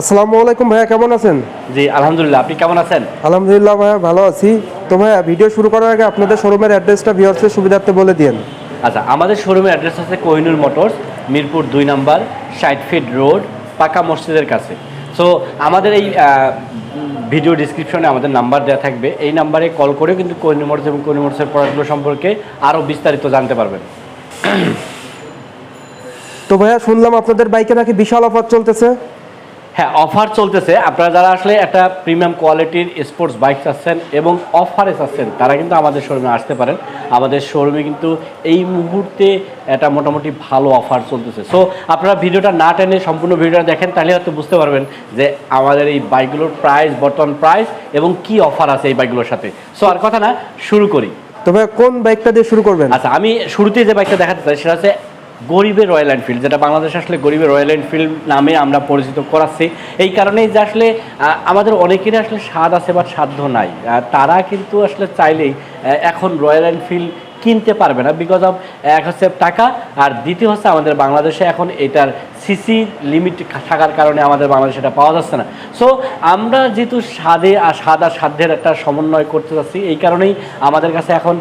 আসসালামু আলাইকুম ভাইয়া কেমন আছেন? জি আলহামদুলিল্লাহ আপনি কেমন আছেন? আলহামদুলিল্লাহ ভাইয়া ভালো আছি। তো ভাইয়া ভিডিও শুরু করার আগে আপনাদের শোরুমের অ্যাড্রেসটা ভিউয়ার্সের সুবিধার্থে বলে দিন আচ্ছা আমাদের শোরুমের অ্যাড্রেস আছে কোহিনুর মোটরস মিরপুর দুই নাম্বার ষাট ফিট রোড পাকা মসজিদের কাছে। সো আমাদের এই ভিডিও ডিসক্রিপশনে আমাদের নাম্বার দেওয়া থাকবে। এই নাম্বারে কল করেও কিন্তু কোহিনুর মোটরস এবং কোহিনুর মোটরসের প্রোডাক্টগুলো সম্পর্কে আরও বিস্তারিত জানতে পারবেন। তো ভাইয়া শুনলাম আপনাদের বাইকে নাকি বিশাল অফার চলতেছে। হ্যাঁ অফার চলতেছে। আপনারা যারা আসলে একটা প্রিমিয়াম কোয়ালিটির স্পোর্টস বাইক চাচ্ছেন এবং অফারে চাচ্ছেন তারা কিন্তু আমাদের শোরুমে আসতে পারেন। আমাদের শোরুমে কিন্তু এই মুহূর্তে একটা মোটামুটি ভালো অফার চলতেছে। সো আপনারা ভিডিওটা না টেনে সম্পূর্ণ ভিডিওটা দেখেন তাহলে হয়তো বুঝতে পারবেন যে আমাদের এই বাইকগুলোর প্রাইস বর্তমান প্রাইস এবং কি অফার আছে এই বাইকগুলোর সাথে। সো আর কথা না শুরু করি। তবে কোন বাইকটা দিয়ে শুরু করবেন? আচ্ছা আমি শুরুতে যে বাইকটা দেখাতে চাই সেটা হচ্ছে গরিবের রয়্যাল এনফিল্ড যেটা বাংলাদেশ আসলে গরিবের রয়্যাল এনফিল্ড নামে আমরা পরিচিত করাচ্ছি। এই কারণেই যে আসলে আমাদের অনেকেরই আসলে স্বাদ আছে বা সাধ্য নাই। তারা কিন্তু আসলে চাইলেই এখন রয়্যাল এনফিল্ড কিনতে পারবে না বিকজ অফ এক হচ্ছে টাকা আর দ্বিতীয় হচ্ছে আমাদের বাংলাদেশে এখন এটার সিসি লিমিট থাকার কারণে আমাদের বাংলাদেশে এটা পাওয়া যাচ্ছে না। সো আমরা যেহেতু স্বাদে আর স্বাদ আর সাধ্যের একটা সমন্বয় করতে যাচ্ছি, এই কারণেই আমাদের কাছে এখন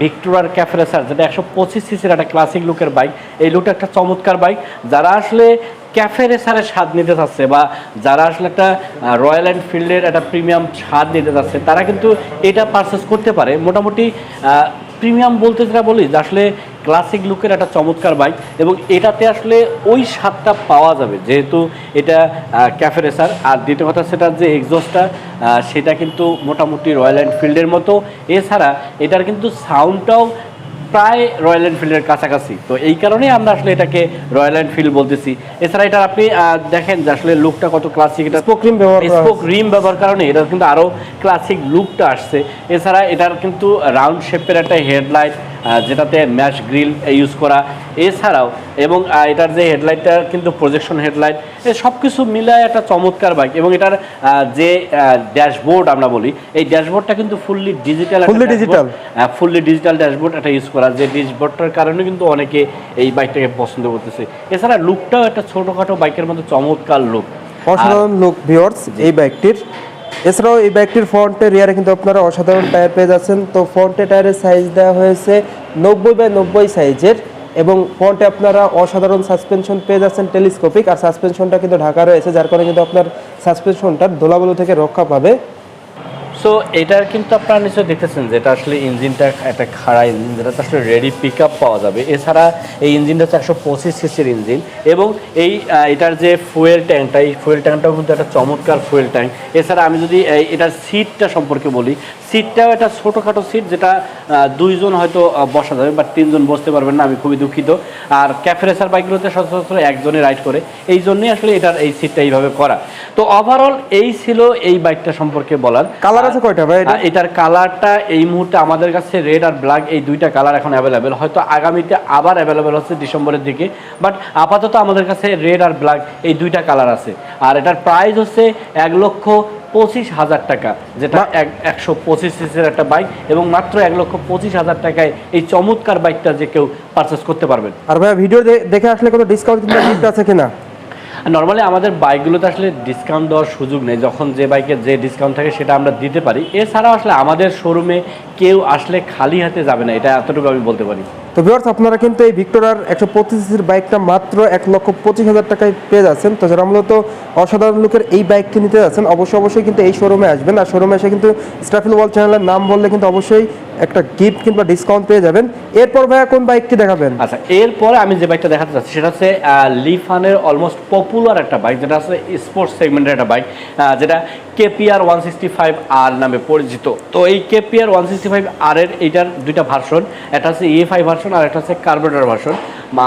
ভিক্টোরিয়ার ক্যাফরেসার যেটা একশো পঁচিশ সিসির একটা ক্লাসিক লুকের বাইক এই লুকটা একটা চমৎকার বাইক যারা আসলে ক্যাফে রেসারের স্বাদ নিতে চাচ্ছে বা যারা আসলে একটা রয়্যাল এনফিল্ডের একটা প্রিমিয়াম স্বাদ নিতে চাচ্ছে, তারা কিন্তু এটা পারচেস করতে পারে। মোটামুটি প্রিমিয়াম বলতে যেটা বলি যে আসলে ক্লাসিক লুকের একটা চমৎকার বাইক এবং এটাতে আসলে ওই স্বাদটা পাওয়া যাবে। যেহেতু এটা ক্যাফে রেসার আর দ্বিতীয় কথা সেটা যে এক্সজস্টটা সেটা কিন্তু মোটামুটি রয়্যাল এনফিল্ডের মতো। এছাড়া এটার কিন্তু সাউন্ডটাও প্রায় রয়্যাল এনফিল্ডের কাছাকাছি। তো এই কারণেই আমরা আসলে এটাকে রয়্যাল এনফিল্ড বলতেছি। এছাড়া এটা আপনি আহ, দেখেন যে আসলে লুকটা কত ক্লাসিক এটা স্পোক রিম ব্যবহার স্পোক রিম ব্যবহার কারণে এটার কিন্তু আরও ক্লাসিক লুকটা আসছে। এছাড়া এটার কিন্তু রাউন্ড শেপের একটা হেডলাইট যেটাতে ম্যাশ গ্রিল ইউজ করা। এছাড়াও এবং এটার যে হেডলাইটটা কিন্তু প্রজেকশন হেডলাইট এই সব কিছু মিলায় একটা চমৎকার বাইক এবং এটার যে ড্যাশবোর্ড আমরা বলি এই ড্যাশবোর্ডটা কিন্তু fully digital Fully digital? Fully digital dashboard একটা ইউজ করা। যে ড্যাশবোর্ডটার কারণে কিন্তু অনেকে এই বাইকটাকে পছন্দ করতেছে। এছাড়া লুকটাও একটা ছোটোখাটো বাইকের মধ্যে চমৎকার লুক অসাধারণ লুক ভিউয়ার্স এই বাইকটির এছাড়াও এই বাইকটির ফ্রন্টে রিয়ারে কিন্তু আপনারা অসাধারণ টায়ার পেয়ে যাচ্ছেন। তো ফ্রন্টে টায়ারের সাইজ দেওয়া হয়েছে নব্বই বাই নব্বই সাইজের এবং ফ্রন্টে আপনারা অসাধারণ সাসপেনশন পেয়ে যাচ্ছেন টেলিস্কোপিক আর সাসপেনশনটা কিন্তু ঢাকা রয়েছে, যার কারণে কিন্তু আপনার সাসপেনশনটা ধোলাবলু থেকে রক্ষা পাবে। সো এটার কিন্তু আপনারা নিশ্চয়ই দেখতেছেন যে এটা আসলে ইঞ্জিনটা একটা খাড়া ইঞ্জিন, যেটাতে আসলে রেডি পিক পাওয়া যাবে। এছাড়া এই ইঞ্জিনটা হচ্ছে একশো পঁচিশ সিসির ইঞ্জিন এবং এই এটার যে ফুয়েল ট্যাঙ্কটা এই ফুয়েল ট্যাঙ্কটাও কিন্তু একটা চমৎকার ফুয়েল ট্যাঙ্ক এছাড়া আমি যদি এটার সিটটা সম্পর্কে বলি সিটটাও একটা ছোটোখাটো সিট যেটা দুইজন হয়তো বসা যাবে বা তিনজন বসতে পারবেন না, আমি খুবই দুঃখিত। আর ক্যাফেরেসার বাইকগুলোতে সচরাচর একজনে রাইড করে, এই জন্যই আসলে এটার এই সিটটা এইভাবে করা। তো ওভারঅল এই ছিল এই বাইকটা সম্পর্কে বলার। কালার আছে কয়টা ভাই? এটার কালারটা এই মুহূর্তে আমাদের কাছে রেড আর ব্ল্যাক এই দুইটা কালার এখন অ্যাভেলেবেল হয়তো আগামীতে আবার অ্যাভেলেবেল হচ্ছে ডিসেম্বরের দিকে। বাট আপাতত আমাদের কাছে রেড আর ব্ল্যাক এই দুইটা কালার আছে। আর এটার প্রাইস হচ্ছে এক লক্ষ পঁচিশ হাজার টাকা যেটা এক একশো পঁচিশ সিসির একটা বাইক এবং মাত্র এক লক্ষ পঁচিশ হাজার টাকায় এই চমৎকার বাইকটা যে কেউ পারচেস করতে পারবেন। আর ভাইয়া ভিডিও দেখে আসলে কোনো ডিসকাউন্ট কিংবা গিফট আছে কিনা? নর্মালি আমাদের বাইকগুলোতে আসলে ডিসকাউন্ট দেওয়ার সুযোগ নেই। যখন যে বাইকের যে ডিসকাউন্ট থাকে সেটা আমরা দিতে পারি। এছাড়াও আসলে আমাদের শোরুমে কেউ আসলে খালি হাতে যাবে না এটা এতটুকু আমি বলতে পারি। তো ভিউয়ার্স আপনারা কিন্তু এই ভিক্টোরার একশো পঁচিশ সিসির বাইকটা মাত্র এক লক্ষ পঁচিশ হাজার টাকায় পেয়ে যাচ্ছেন। তো যারা মূলত অসাধারণ লোকের এই বাইকটি নিতে যাচ্ছেন অবশ্যই অবশ্যই কিন্তু এই শোরুমে আসবেন। আর শোরুমে এসে কিন্তু স্টাফিল ওয়াল চ্যানেলের নাম বললে কিন্তু অবশ্যই একটা গিফট কিংবা ডিসকাউন্ট পেয়ে যাবেন। এরপর ভাইয়া কোন বাইকটি দেখাবেন? আচ্ছা এরপরে আমি যে বাইকটা দেখাতে চাচ্ছি সেটা হচ্ছে লিফানের অলমোস্ট পপুলার একটা বাইক যেটা আছে স্পোর্টস সেগমেন্টের একটা বাইক যেটা KPR one sixty five R নামে পরিচিত। তো এই KPR one sixty five R এর এইটার দুইটা ভার্সন একটা হচ্ছে ইএফআই ভার্সন আর একটা হচ্ছে কার্বোরেটর ভার্সন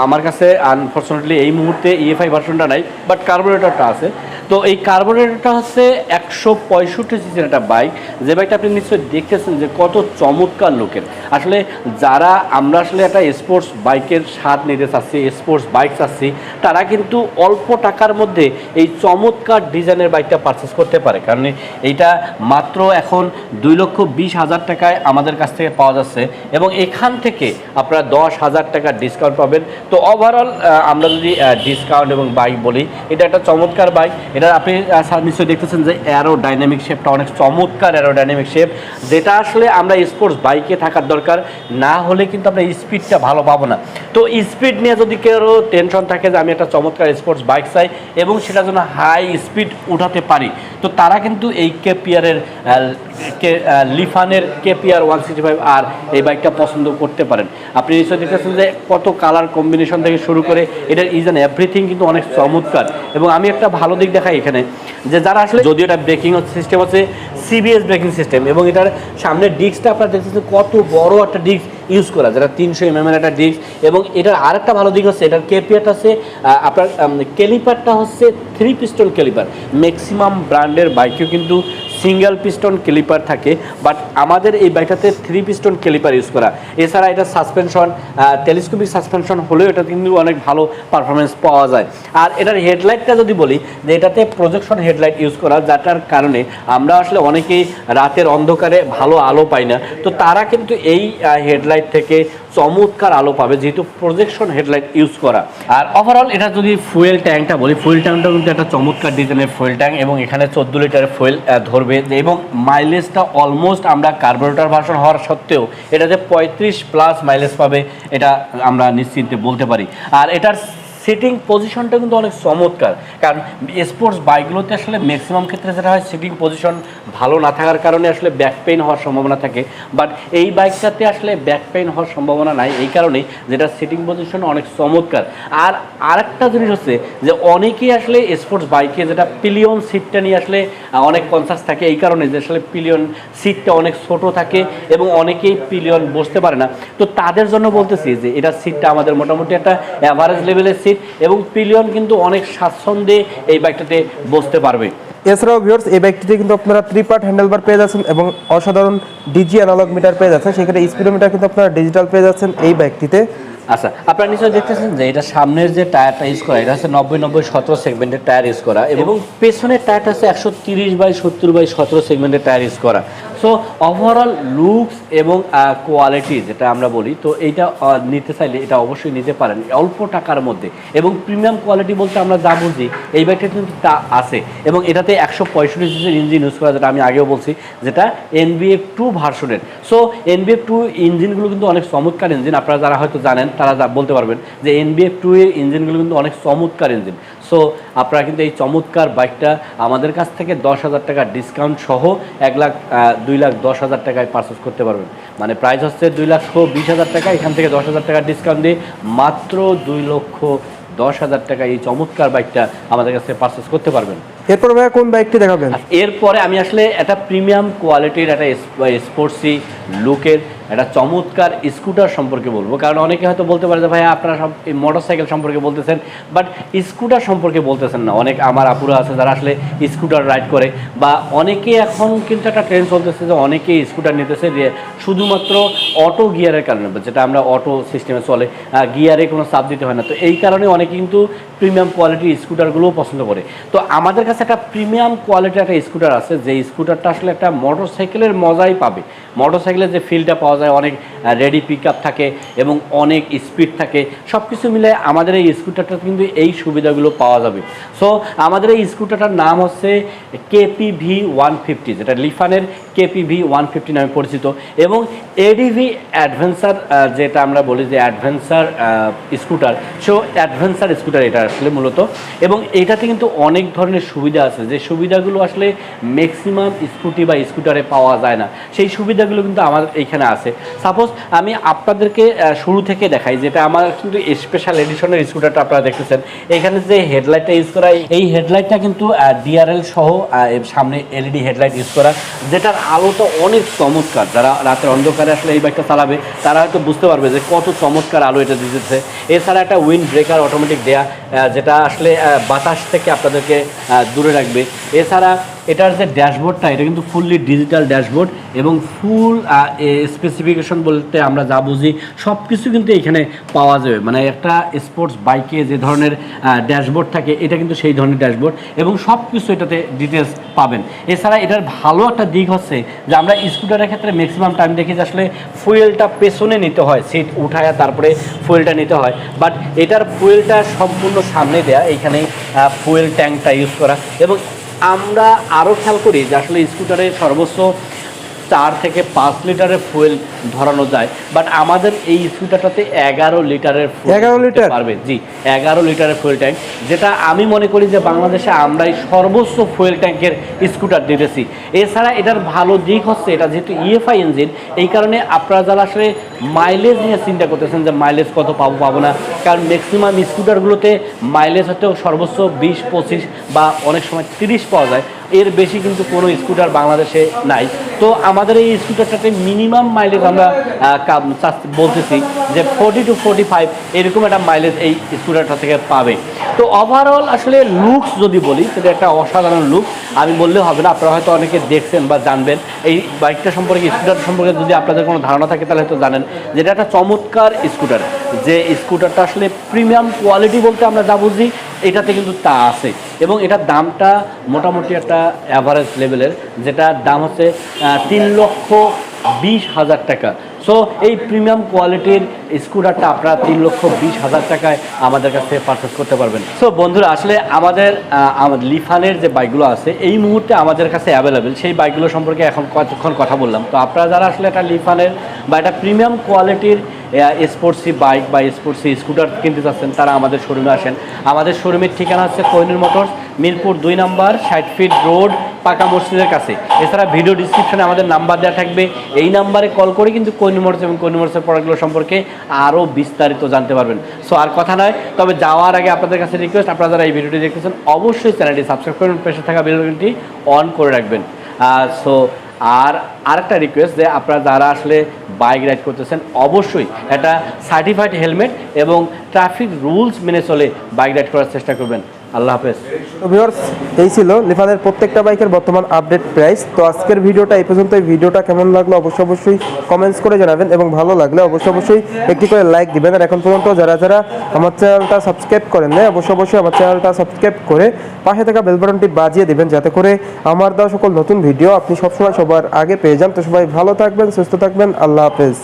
আমার কাছে আনফর্চুনেটলি এই মুহূর্তে ইএফআই ভার্সনটা নাই বাট কার্বোরেটরটা আছে। তো এই কার্বোরেটরটা হচ্ছে একশো পঁয়ষট্টি সিসির একটা বাইক যে বাইকটা আপনি নিশ্চয়ই দেখতেছেন যে কত চমৎকার লোকের আসলে যারা আমরা আসলে একটা স্পোর্টস বাইকের স্বাদ নিতে চাচ্ছি স্পোর্টস বাইক চাচ্ছি, তারা কিন্তু অল্প টাকার মধ্যে এই চমৎকার ডিজাইনের বাইকটা পারচেস করতে পারে। কারণ এইটা মাত্র এখন দুই লক্ষ বিশ হাজার টাকায় আমাদের কাছ থেকে পাওয়া যাচ্ছে এবং এখান থেকে আপনারা দশ হাজার টাকার ডিসকাউন্ট পাবেন। তো ওভারঅল আমরা যদি ডিসকাউন্ট এবং বাইক বলি, এটা একটা চমৎকার বাইক এটা আপনি নিশ্চয়ই দেখতেছেন যে অ্যারো ডাইনামিক শেপটা অনেক চমৎকার অ্যারো ডাইনামিক শেপ যেটা আসলে আমরা স্পোর্টস বাইকে থাকার দরকার, না হলে কিন্তু আমরা স্পিডটা ভালো পাবো না। তো স্পিড নিয়ে যদি কেউ টেনশন থাকে যে আমি একটা চমৎকার স্পোর্টস বাইক চাই এবং সেটা যেন হাই স্পিড উঠাতে পারি, তো তারা কিন্তু এই কেপিয়ারের লিফানের KPR one sixty five R এই বাইকটা পছন্দ করতে পারেন। আপনি নিশ্চয়ই দেখতেছেন যে কত কালার কম্বিনেশন থেকে শুরু করে এটার ইজ অ্যান্ড এভরিথিং কিন্তু অনেক চমৎকার। এবং আমি একটা ভালো দিক দেখাই এখানে, যে যারা আসলে যদিও এটা ব্রেকিং সিস্টেম আছে সিবিএস ব্রেকিং সিস্টেম এবং এটার সামনের ডিস্কটা আপনারা দেখতেছেন কত বড় একটা ডিস্ক ইউজ করা, যেটা তিনশো এম এর একটা ডিস্ক এবং এটার আরেকটা ভালো দিক হচ্ছে, এটার কেপিআরটা হচ্ছে আপনার কেলিপারটা হচ্ছে থ্রি পিস্টন কেলিপার ম্যাক্সিমাম ব্র্যান্ডের বাইকেও কিন্তু সিঙ্গেল পিস্টন ক্লিপার থাকে বাট আমাদের এই বাইকটাতে থ্রি পিস্টন ক্লিপার ইউজ করা। এছাড়া এটা সাসপেনশন টেলিস্কোপিক সাসপেনশন হলেও এটা কিন্তু অনেক ভালো পারফরমেন্স পাওয়া যায়। আর এটার হেডলাইটটা যদি বলি, যে এটাতে প্রজেকশন হেডলাইট ইউজ করা, যাটার কারণে আমরা আসলে অনেকেই রাতের অন্ধকারে ভালো আলো পাই না। তো তারা কিন্তু এই হেডলাইট থেকে চমৎকার আলো পাবে, যেহেতু প্রজেকশন হেডলাইট ইউজ করা। আর ওভারঅল এটা যদি ফুয়েল ট্যাঙ্কটা বলি ফুয়েল ট্যাঙ্কটা কিন্তু একটা চমৎকার ডিজাইনের ফুয়েল ট্যাঙ্ক এবং এখানে চোদ্দ লিটারের ফুয়েল ধরবে। এবং মাইলেজটা অলমোস্ট আমরা কার্বোরেটর ভার্সন হওয়ার সত্ত্বেও এটা যে পঁয়ত্রিশ প্লাস মাইলেজ পাবে, এটা আমরা নিশ্চিন্তে বলতে পারি। আর এটার সিটিং পজিশনটা কিন্তু অনেক চমৎকার। কারণ স্পোর্টস বাইকগুলোতে আসলে ম্যাক্সিমাম ক্ষেত্রে যেটা হয় সিটিং পজিশন ভালো না থাকার কারণে আসলে ব্যাক পেইন হওয়ার সম্ভাবনা থাকে। বাট এই বাইকটাতে আসলে ব্যাক পেইন হওয়ার সম্ভাবনা নাই, এই কারণে যেটা সিটিং পজিশন অনেক চমৎকার। আর আরেকটা জিনিস হচ্ছে যে অনেকেই আসলে স্পোর্টস বাইকে যেটা পিলিয়ন সিটটা নিয়ে আসলে অনেক কনসাস থাকে, এই কারণে যে আসলে পিলিয়ন সিটটা অনেক ছোট থাকে এবং অনেকেই পিলিয়ন বসতে পারে না। তো তাদের জন্য বলতেছি যে এটা সিটটা আমাদের মোটামুটি একটা অ্যাভারেজ লেভেলের সিট এবং পিলিয়ন কিন্তু অনেক স্বাচ্ছন্দ্যে এই বাইকটাতে বসতে পারবে। এছাড়াও ভিউয়ার্স এই বাইকটিতে কিন্তু আপনারা থ্রি পার্ট হ্যান্ডেলবার পেয়ে যাচ্ছেন এবং অসাধারণ ডিজি অ্যানালগ মিটার পেয়ে যাচ্ছেন। সেখানে স্পিডোমিটার কিন্তু আপনারা ডিজিটাল পেয়ে যাচ্ছেন এই বাইকটিতে। আচ্ছা আপনারা নিশ্চয়ই দেখতেছেন যে এটা সামনের যে টায়ারটা ইউজ করা এটা হচ্ছে নব্বই নব্বই সতেরো সেগমেন্টের টায়ার ইউজ করা এবং পেছনের টায়ারটা হচ্ছে একশো তিরিশ বাই সত্তর বাই সতেরো সেগমেন্টের টায়ার ইউজ করা। সো ওভারঅল লুকস এবং কোয়ালিটি যেটা আমরা বলি, তো এইটা নিতে চাইলে এটা অবশ্যই নিতে পারেন। অল্প টাকার মধ্যে। এবং প্রিমিয়াম কোয়ালিটি বলতে আমরা যা বুঝি, এই বাইকটা কিন্তু তা আছে। এবং এটাতে একশো পঁয়ষট্টি সিসির ইঞ্জিন ইউজ করা, যেটা আমি আগেও বলছি, যেটা এনবিএফ টু ভার্সনের সো এনবিএফ টু ইঞ্জিনগুলো কিন্তু অনেক চমৎকার ইঞ্জিন আপনারা যারা হয়তো জানেন, তারা বলতে পারবেন যে এনবিএফ টু এর ইঞ্জিনগুলো কিন্তু অনেক চমৎকার ইঞ্জিন সো আপনারা কিন্তু এই চমৎকার বাইকটা আমাদের কাছ থেকে দশ হাজার টাকা ডিসকাউন্ট সহ এক লাখ দুই লাখ দশ হাজার টাকায় পারচেস করতে পারবেন। মানে প্রাইস হচ্ছে দুই লাখ বিশ হাজার টাকা এখান থেকে দশ হাজার টাকা ডিসকাউন্ট দিয়ে মাত্র দুই লক্ষ দশ হাজার টাকা এই চমৎকার বাইকটা আমাদের কাছে পারচেস করতে পারবেন। এরপর ভাইয়া কোন বাইকটি দেখাবেন? এরপরে আমি আসলে একটা প্রিমিয়াম কোয়ালিটির একটা স্পোর্টসি লুকের একটা চমৎকার স্কুটার সম্পর্কে বলব। কারণ অনেকে হয়তো বলতে পারে যে ভাই আপনারা সব এই মোটর সাইকেল সম্পর্কে বলতেছেন। বাট স্কুটার সম্পর্কে বলতেছেন না। অনেক আমার আপুরা আছে যারা আসলে স্কুটার রাইড করে। বা অনেকে এখন কিন্তু একটা ট্রেন্ড চলতেছে যে, অনেকেই স্কুটার নিতেছে যে, শুধুমাত্র অটো গিয়ারের কারণে। যেটা আমরা অটো সিস্টেমে চলে গিয়ারে কোনো চাপ দিতে হয় না। তো এই কারণে অনেকে কিন্তু প্রিমিয়াম কোয়ালিটির স্কুটারগুলোও পছন্দ করে। তো আমাদের কাছে একটা প্রিমিয়াম কোয়ালিটির একটা স্কুটার আছে। যে স্কুটারটা আসলে একটা মোটর সাইকেলের মজাই পাবে। মোটর সাইকেলের যে ফিলটা পাওয়া যায়, অনেক রেডি পিক থাকে এবং অনেক স্পিড থাকে। সব কিছু মিলে আমাদের এই স্কুটারটা কিন্তু এই সুবিধাগুলো পাওয়া যাবে। সো আমাদের এই স্কুটারটার নাম হচ্ছে কেপি ভি ওয়ান ফিফটি যেটা লিফানের কেপি ভি ওয়ান ফিফটি নামে পরিচিত এবং এডিভি অ্যাডভেঞ্চার যেটা আমরা বলি যে adventure scooter so adventure scooter এটা আসলে মূলত। এবং এটাতে কিন্তু অনেক ধরনের সুবিধা আছে। যে সুবিধাগুলো আসলে ম্যাক্সিমাম স্কুটি বা স্কুটারে পাওয়া যায় না। সেই সুবিধাগুলো কিন্তু আমার এইখানে আছে। সাপোজ আমি আপনাদেরকে শুরু থেকে দেখাই যেটা আমার কিন্তু স্পেশাল এডিশনের স্কুটারটা আপনারা দেখতেছেন। এখানে যে হেডলাইটটা ইউজ করা, এই হেডলাইটটা কিন্তু ডিআরএল সহ সামনে এলইডি হেডলাইট ইউজ করা, যেটার আলোটা অনেক চমৎকার। যারা রাতের অন্ধকারে আসলে এই বাইকটা চালাবে, তারা হয়তো বুঝতে পারবে যে কত চমৎকার আলো এটা দিতেছে। এছাড়া একটা উইন্ড ব্রেকার অটোমেটিক দেয়া যেটা আসলে বাতাস থেকে আপনাদেরকে দূরে রাখবে। এছাড়া এটার যে ড্যাশবোর্ডটা, এটা কিন্তু ফুললি ডিজিটাল ড্যাশবোর্ড এবং ফুল স্পেসিফিকেশন বলতে আমরা যা বুঝি সব কিছু কিন্তু এখানে পাওয়া যাবে। মানে একটা স্পোর্টস বাইকে যে ধরনের ড্যাশবোর্ড থাকে, এটা কিন্তু সেই ধরনের ড্যাশবোর্ড এবং সব কিছু এটাতে ডিটেলস পাবেন। এছাড়া এটার ভালো একটা দিক হচ্ছে যে আমরা স্কুটারের ক্ষেত্রে ম্যাক্সিমাম টাইম দেখি যে আসলে ফুয়েলটা পেছনে নিতে হয় সিট উঠায় তারপরে ফুয়েলটা নিতে হয়। বাট এটার ফুয়েলটা সম্পূর্ণ সামনে দেয়া এইখানে ফুয়েল ট্যাঙ্কটা ইউজ করা এবং আমরা আরও খেয়াল করি যে আসলে স্কুটারে সর্বোচ্চ চার থেকে পাঁচ লিটারের ফুয়েল ধরানো যায়। বাট আমাদের এই স্কুটারটাতে এগারো লিটারের এগারো লিটার? পারবে। জি এগারো লিটারের ফুয়েল ট্যাঙ্ক। যেটা আমি মনে করি যে বাংলাদেশে আমরাই সর্বোচ্চ ফুয়েল ট্যাঙ্কের স্কুটার দিতেছি। এছাড়া এটার ভালো দিক হচ্ছে এটা যেহেতু ইএফআই ইঞ্জিন এই কারণে আপনারা যারা আসলে মাইলেজ নিয়ে চিন্তা করতেছেন যে মাইলেজ কত পাবো পাবো না কারণ ম্যাক্সিমাম স্কুটারগুলোতে মাইলেজ হয়তো সর্বোচ্চ বিশ পঁচিশ বা অনেক সময় তিরিশ পাওয়া যায়। এর বেশি কিন্তু কোনো স্কুটার বাংলাদেশে নাই। তো আমাদের এই স্কুটারটাতে মিনিমাম মাইলেজ আমরা বলতেছি যে ফোর্টি টু ফোর্টি ফাইভ এরকম একটা মাইলেজ এই স্কুটারটা থেকে পাবে। তো ওভারঅল আসলে লুকস যদি বলি, সেটা একটা অসাধারণ লুক আমি বললে হবে না, আপনারা হয়তো অনেকে দেখছেন বা জানবেন। এই বাইকটা সম্পর্কে স্কুটার সম্পর্কে যদি আপনাদের কোনো ধারণা থাকে, তাহলে হয়তো জানেন যেটা একটা চমৎকার স্কুটার যে স্কুটারটা আসলে প্রিমিয়াম কোয়ালিটি বলতে আমরা যা বুঝি এটাতে কিন্তু তা আছে। এবং এটার দামটা মোটামুটি একটা অ্যাভারেজ লেভেলের যেটার দাম হচ্ছে তিন লক্ষ বিশ হাজার টাকা। সো এই প্রিমিয়াম কোয়ালিটির স্কুটারটা আপনারা তিন লক্ষ বিশ হাজার টাকায় আমাদের কাছে পারচেস করতে পারবেন। সো বন্ধুরা, আসলে আমাদের লিফানের যে বাইকগুলো আছে, এই মুহূর্তে আমাদের কাছে অ্যাভেলেবেল সেই বাইকগুলো সম্পর্কে এখন কতক্ষণ কথা বললাম। তো আপনারা যারা আসলে একটা লিফানের বা একটা প্রিমিয়াম কোয়ালিটির স্পোর্টসি বাইক বা স্পোর্টসি স্কুটার কিনতে চাচ্ছেন তারা আমাদের শোরুমে আসেন। আমাদের শোরুমের ঠিকানা হচ্ছে কোহিনুর মোটরস মিরপুর দুই নাম্বার, ষাট ফিট রোড পাকা মসজিদের কাছে। এছাড়া ভিডিও ডিসক্রিপশনে আমাদের নাম্বার দেওয়া থাকবে। এই নাম্বারে কল করে কিন্তু কোহিনুর মোটরস এবং কোহিনুর মোটরসের প্রোডাক্টগুলো সম্পর্কে আরও বিস্তারিত জানতে পারবেন। সো আর কথা নয়, তবে যাওয়ার আগে আপনাদের কাছে রিকোয়েস্ট আপনারা যারা এই ভিডিওটি দেখতেছেন, অবশ্যই চ্যানেলটি সাবস্ক্রাইব করুন, পেশে থাকা বেলটি অন করে রাখবেন। সো আর আরেকটা রিকোয়েস্ট যে আপনারা যারা আসলে বাইক রাইড করতেছেন, অবশ্যই একটা সার্টিফাইড হেলমেট এবং ট্রাফিক রুলস মেনে চলে বাইক রাইড করার চেষ্টা করবেন। আল্লাহ হাফেজ। তো ভিউয়ার্স এই ছিল লিফানের প্রত্যেকটা বাইকের বর্তমান আপডেট প্রাইস তো আজকের ভিডিওটা এই পর্যন্ত এই ভিডিওটা কেমন লাগল অবশ্যই অবশ্যই কমেন্টস করে জানাবেন এবং ভালো লাগলে অবশ্যই অবশ্যই একটি করে লাইক দিবেন। আর এখন পর্যন্ত যারা যারা আমার চ্যানেলটা সাবস্ক্রাইব করেন না অবশ্যই অবশ্যই আমার চ্যানেলটা সাবস্ক্রাইব করে পাশে থাকা বেল বাটনটি বাজিয়ে দিবেন যাতে করে আমার দেওয়া সকল নতুন ভিডিও আপনি সবসময় সবার আগে পেয়ে যান। তো সবাই ভালো থাকবেন, সুস্থ থাকবেন। আল্লাহ হাফেজ।